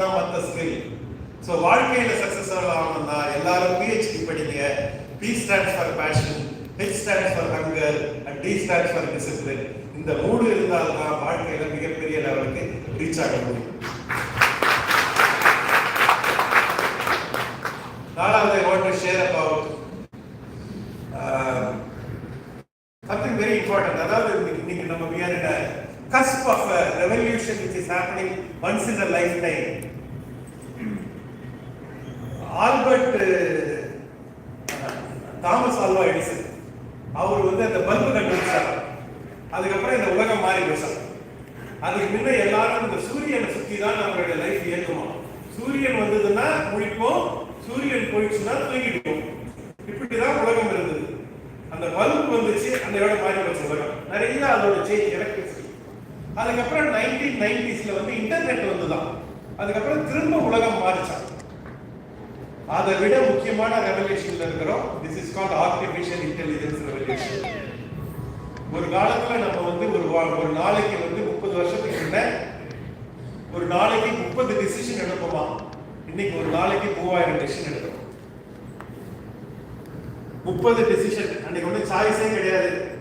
தான் மற்ற skill so வாழ்க்கையில் சக்சஸ் ஆகணும்னா எல்லாரும் பிஹெச்டி படிங்க. P stands for passion H stands for hunger and D stands for discipline இந்த மூணு இருந்தால் தான் வாழ்க்கையில் மிகப்பெரிய லெவலுக்கு ரீச் ஆக முடியும். நாலாவது I want to share about something very important அதாவது இன்னைக்கு- நம்ம we're are of revolution which is happening once in the life time Albert Thomas Alva Edison. அவர் வந்து அந்த பல்பு கண்டுபிடிச்சார். அதுக்கப்புறம் இந்த உலகம் மாறி போச்சார். அதுக்கு முன்ன எல்லாரும் இந்த சூரியனை சுத்தி தான் நம்மளுடைய லைஃப் இயங்குமா? சூரியன் வந்ததுன்னா முழிப்போம் சூரியன் போயிடுச்சுன்னா தூங்கிடுவோம். இப்படிதான் உலகம் இருந்தது. அந்த பல்பு வந்துச்சு அந்த இடம் மாறி போச்சு உலகம். நிறைய அதோட சேஞ்ச் எலக்ட்ரிசிட்டி அதுக்கப்புறம் நைன்டீன் நைன்டிஸ்ல வந்து இன்டர்நெட் வந்துதான் அதுக்கப்புறம் திரும்ப உலகம் மாறிச்சான் அதை விட முக்கியமான ரெவல்யூஷன்ல இருக்கிறோம். This is called artificial intelligence revolution ஒரு காலத்துல நம்ம வந்து ஒரு வா- ஒரு நாளைக்கு வந்து முப்பது வருஷத்துக்கு முன்ன ஒரு நாளைக்கு முப்பது டிசிஷன் எடுப்போமா? இன்னைக்கு ஒரு நாளைக்கு மூவாயிரம் டிசிஷன் எடுக்கிறோம். முப்பது டிசிஷன் அன்னைக்கு வந்து சாய்ஸே கிடையாது.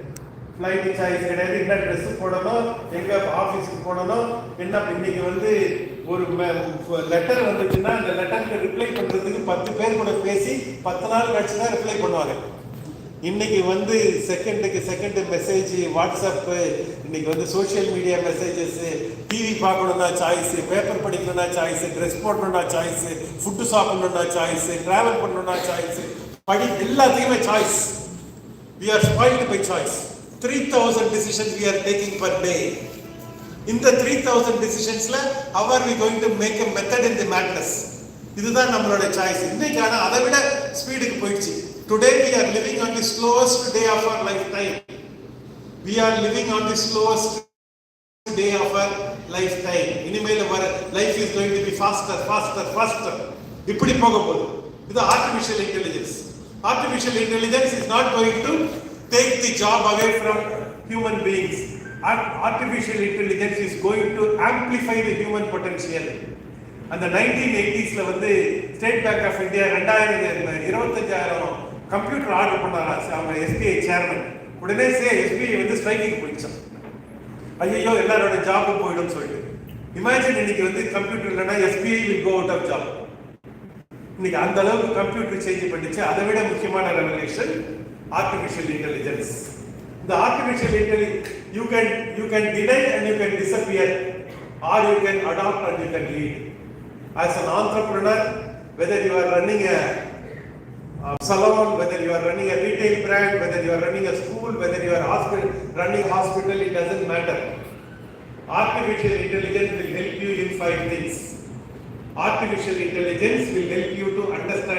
ஃப்ளைட் சாய்ஸ் கிடையாது. என்ன ட்ரெஸ் போடணும்? எங்க ஆஃபீஸுக்கு போடணும்? என்ன இன்னைக்கு வந்து ஒரு லெட்டர் வந்துச்சுன்னா அந்த லெட்டருக்கு ரிப்ளை பண்ணுறதுக்கு பத்து பேர் கூட பேசி பத்து நாள் கழிச்சு தான் ரிப்ளை பண்ணுவாங்க. இன்னைக்கு வந்து செகண்டுக்கு செகண்டு மெசேஜ் வாட்ஸ்அப்பு இன்னைக்கு வந்து சோஷியல் மீடியா மெசேஜஸ் டிவி பார்க்கணும்னா சாய்ஸ் பேப்பர் படிக்கணும்னா சாய்ஸ் ட்ரெஸ் போடணும்னா சாய்ஸ் ஃபுட்டு சாப்பிடணும்னா சாய்ஸ் ட்ராவல் பண்ணணும்னா சாய்ஸ் படி எல்லாத்தையுமே choice we are spoiled by choice three thousand decision we are taking per day இந்த three thousand டிசிஷன்ஸ்ல our we going to make a method in the madness இதுதான் நம்மளோட choice இன்னைக்கு ஆனால் அதை விட ஸ்பீடுக்கு போயிடுச்சு today we are living on the slowest day of our life time we are living on the slowest day of our life time இனிமேல் வர life is going to be faster faster faster இப்படி போக போகுது இது artificial intelligence artificial intelligence is not going to take the job away from human beings artificial intelligence is going to amplify amplify human potential அந்த nineteen எயிட்டிஸில் வந்து state bank of India ரெண்டாயிரம் இருபத்தஞ்சாயிரம் computer order பண்ணாங்க அவங்க SBI chairman உடனே சே SBI வந்து striking போயிடுச்சான் ஐயோ எல்லாரோட ஜாபும் போயிடும் சொல்லிட்டு. இமேஜின் இன்னைக்கு வந்து கம்ப்யூட்டர் இல்லைன்னா SBI will go out of job இன்னைக்கு அந்த அளவுக்கு கம்ப்யூட்டர் சேஞ்ச் பண்ணிச்சு. அதை விட முக்கியமான revolution artificial intelligence the artificial intelligence, you can, you can deny and you can disappear, or you can adopt and you can lead. As an entrepreneur, whether you are running a, salon, whether you are running a retail brand, whether you are running a school, whether you are hospital, running hospital, it doesn't matter. Artificial intelligence will help you in five things. Artificial intelligence will help you to understand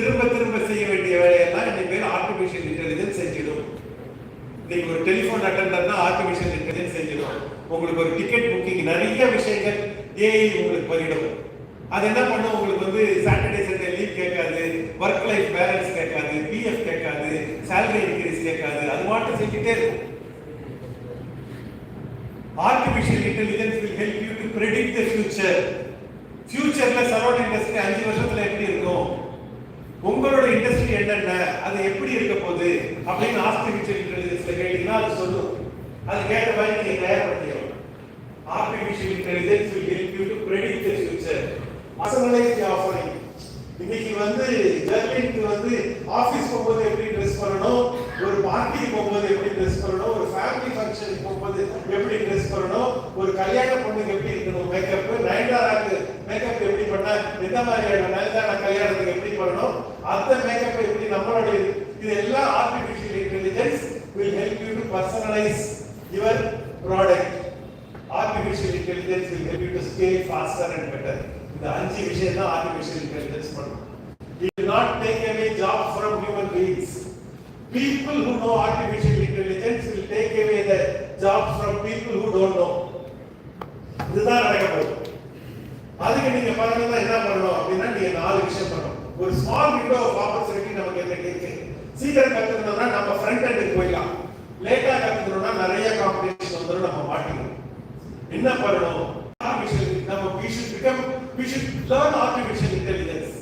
திரும்ப திரும்ப செய்ய வேண்டிய வேலையெல்லாம் இன்னைக்கு பேர் artificial intelligence செஞ்சிடும். நீங்க ஒரு டெலிஃபோன் அட்டெண்டர்னா ஆர்டிபிஷியல் இன்டெலிஜென்ஸ் செஞ்சிடும். உங்களுக்கு ஒரு டிக்கெட் புக்கிங் நிறைய விஷயங்கள் ஏஐ உங்களுக்கு பண்ணிடும். அது என்ன பண்ணும்? உங்களுக்கு வந்து சாட்டர்டே சண்டே லீவ் கேட்காது ஒர்க் லைஃப் பேலன்ஸ் கேட்காது பிஎஃப் கேட்காது சேலரி இன்க்ரீஸ் கேட்காது. அது மட்டும் செஞ்சுட்டே இருக்கும். Artificial intelligence will help you to predict the future ஃபியூச்சர்ல சரௌண்டிங் இண்டஸ்ட்ரி அஞ்சு வருஷத்துல எப்படி இருக்கும்? உங்களோட இண்டஸ்ட்ரி என்னென்ன? அது எப்படி இருக்க போகுது? அப்படின்னு ஆர்டிஃபிஷியல் சில கேட்டீங்கன்னா அது சொல்லும். அது கேட்ட மாதிரி நீங்க தயார்படுத்திக்கணும் artificial intelligence will help you to predict the future personalised offering இன்னைக்கு வந்து ஜெர்மனிக்கு வந்து ஆபீஸ் போகும்போது எப்படி ட்ரெஸ் பண்ணணும்? ஒரு பார்ட்டிக்கு போகும்போது எப்படி ட்ரெஸ் பண்ணணும்? ஒரு ஃபேமிலி ஃபங்க்ஷனுக்கு போகும்போது எப்படி ட்ரெஸ் பண்ணணும்? ஒரு கல்யாண பொண்ணுக்கு எப்படி இருக்கணும்? மேக்கப் நயன்தாராக்கு மேக்கப் எப்படி பண்ண? எந்த மாதிரியான நயன்தாரா கல்யாணத்துக்கு எப்படி பண்ணணும்? அந்த மேக்கப்பை எப்படி நம்மளுடைய இதெல்லாம் artificial intelligence will help you to personalise your product artificial intelligence will help you to scale faster and better இந்த அஞ்சு விஷயம் தான் ஆர்டிபிஷியல் இன்டெலிஜென்ஸ் பண்ணும் it will not take away jobs from human beings people who know artificial intelligence will take away the jobs from people who don't know இதுதான் நடக்க போகுது அதுக்கு நீங்க பாத்தீங்கன்னா என்ன பண்ணணும் அப்படின்னா நீங்க நாலு விஷயம் பண்ணணும் ஒரு ஸ்மால் விண்டோ ஆஃப் ஆப்பர்ச்சுனிட்டி நமக்கு என்ன இருக்கு? சீக்கிரம் கத்துக்கணும்னா நம்ம ஃப்ரண்ட் எண்டுக்கு போயிடலாம். லேட்டா கத்துக்கணும்னா நிறைய காம்படிஷன் வந்துடும் நம்ம மாட்டிக்கணும் என்ன பண்ணணும்? ஆர்டிஃபிஷியல் நம்ம we should become we should learn artificial intelligence.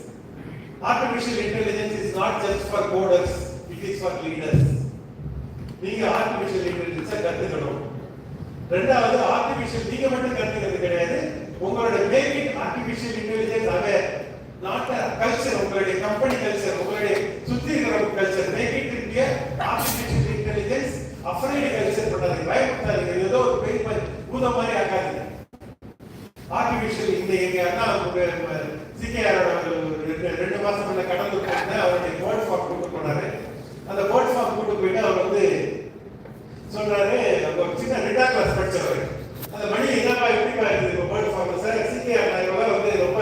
Artificial intelligence is not just for coders it is for leaders. நீங்க artificial intelligence கத்துக்கணும். ரெண்டாவது ஆர்டிஃபிஷியல் நீங்க மட்டும் கத்துக்கிறது கிடையாது. உங்களுடைய making artificial intelligence away not culture உங்களுடைய கம்பெனி கல்ச்சர் உங்களுடைய சுத்தி இருக்கிற culture making India artificial intelligence afraid culture பண்ணாதீங்க பயப்படுத்தாதீங்க ஏதோ ஒரு பெரிய மாதிரி பூத மாதிரி ஆகாதீங்க ஆர்டிபிஷியல் இந்த எங்க அண்ணா சிகேஆரோட ரெண்டு மாசம் முன்ன கடந்து போயிருந்தேன் அவருடைய போர்ட் ஃபார்ம் கூட்டு போனாரு. அந்த போர்ட் ஃபார்ம் கூட்டு போயிட்டு அவர் வந்து சொல்றாரு ஒரு சின்ன ரெண்டாம் கிளாஸ் படிச்சவர் அந்த மணி என்னப்பா எப்படிப்பா இருக்குது இப்போ போர்ட் ஃபார்ம் சார் சிகேஆர் நான் இவ்வளோ வந்து ரொம்ப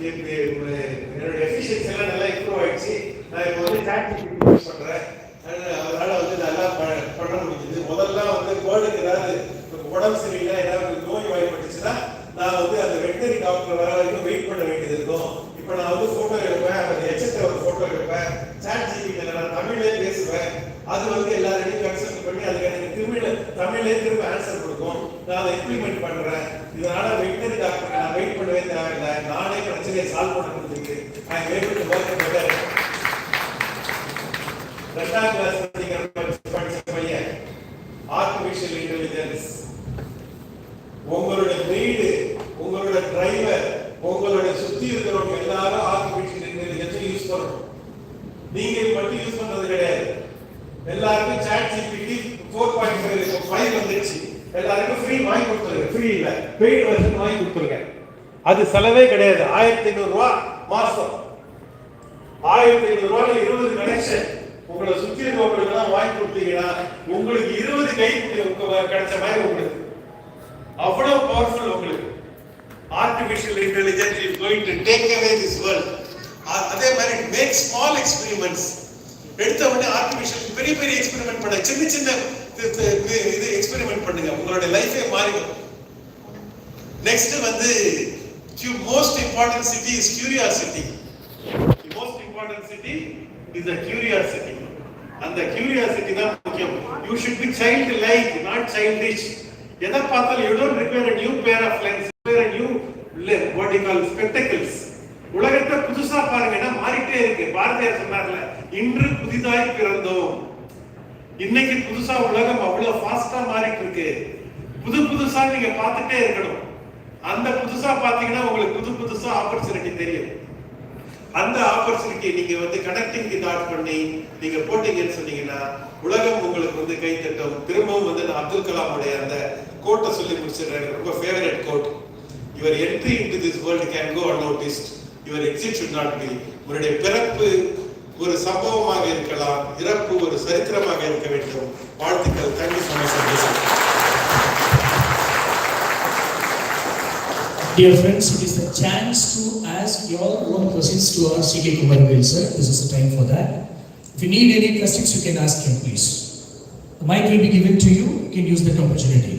எனக்கு, அஹ், என்னோட எஃபிஷியன்சி எல்லாம் நல்லா இம்ப்ரூவ் ஆயிடுச்சு நான் இப்போ வந்து சாட் யூஸ் பண்றேன் அதனால அதனால வந்து நல்லா ப- பண்ண முடியுது முதல்ல வந்து பேர்டுக்கு ஏதாவது உடம்பு சரியில்லை ஏதாவது நோய் வாய்ப்பட்டுச்சுன்னா நான் வந்து அந்த வெட்டரி டாக்டர் வர வரைக்கும் வெயிட் பண்ண வேண்டியது இருக்கும் இப்போ நான் வந்து போட்டோ எடுப்பேன் அந்த எச்சத்தை ஒரு போட்டோ எடுப்பேன் சாட் ஜிபியில் நான் தமிழ்லேயே பேசுவேன் அது வந்து எல்லாரையும் கன்சல்ட் பண்ணி அதுக்கு எனக்கு தமிழ்ல தமிழ்லேயே திரும்ப ஆன்சர் கொடுக்கும் நான் அதை இம்ப்ளிமெண்ட் பண்றேன் இதனால வெட்டரி டாக்டர் நான் வெயிட் பண்ணவே தேவையில்லை நானே பிரச்சனையை சால்வ் பண்ண முடிஞ்சுக்கு I able to work better ரெண்டாம் கிளாஸ் படிக்கிற படிச்ச பையன் ஆர்டிபிஷியல் இன்டெலிஜென்ஸ் உங்களோட வீடு உங்களோட டிரைவர் உங்களோட சுத்தி இருக்கிறவங்க எல்லாரும் ஆர்டிபிஷியல் இன்டெலிஜென்ஸ் யூஸ் பண்ணணும் நீங்க இது மட்டும் யூஸ் பண்றது கிடையாது. எல்லாருக்கும் ChatGPT four point five five வந்துருச்சு. எல்லாருக்கும் ஃப்ரீ வாங்கி கொடுத்துருங்க. ஃப்ரீ இல்ல. பெய்டு வருஷன் வாங்கி கொடுத்துருங்க. அது செலவே கிடையாது. ஆயிரத்தி ஐநூறு ரூபா மாசம். ஆயிரத்தி ஐநூறு இருபது கனெக்ஷன் உங்களை சுத்தி இருக்கவங்களுக்கு எல்லாம் வாங்கி கொடுத்தீங்கன்னா உங்களுக்கு இருபது கை கிடைச்ச மாதிரி உங்களுக்கு. அவ்வளவு பவர்ஃபுல் உங்களுக்கு. Artificial intelligence is going to take away this world அதே மாதிரி மேக் ஸ்மால் எக்ஸ்பெரிமெண்ட்ஸ் எடுத்த உடனே ஆர்டிஃபிஷியல் பெரிய பெரிய எக்ஸ்பெரிமெண்ட் பண்ண சின்ன சின்ன இது- இது- எக்ஸ்பெரிமெண்ட் பண்ணுங்க. உங்களுடைய லைஃபே மாறிடும். நெக்ஸ்ட் வந்து most important city is curiosity most important city is the curiosity அந்த கியூரியாசிட்டி தான் முக்கியம். You should be childlike not childish எதை பார்த்தாலும் you don't require a new pair of lens, you a new what you call spectacles புதுசா பாருங்க ஏன்னா மாறிட்டே இருக்கு. பாரதியார் சொன்னார்ல இன்று புதிதாய் பிறந்தோம். இன்னைக்கு புதுசா உலகம் அவ்வளவு ஃபாஸ்டா மாறிட்டு இருக்கு. புது புதுசா நீங்க பார்த்துட்டே இருக்கணும். அந்த புதுசா பாத்தீங்கன்னா உங்களுக்கு புது புதுசா ஆப்பர்ச்சுனிட்டி தெரியும். அந்த ஆப்பர்ச்சுனிட்டி நீங்க வந்து கனெக்டிங் தி டாட் பண்ணி நீங்க போட்டீங்கன்னு சொன்னீங்கன்னா உலகம் உங்களுக்கு வந்து கை தட்டும். திரும்பவும் வந்து நான் அப்துல் கலாமுடைய அந்த கோட்டை சொல்லி முடிச்சிடுறேன். ரொம்ப favourite quote your entry into this world can go unnoticed Your exit should not be உங்களுடைய பிறப்பு ஒரு சம்பவமாக இருக்கலாம் இறப்பு ஒரு சரித்திரமாக இருக்க வேண்டும் வாழ்த்துக்கள் thank you so much Dear friends, it is the chance to ask your own questions to our CK Kumarvel sir. This is the time for that. If you need any questions, you can ask him, please. The mic will be given to you. You can use that opportunity.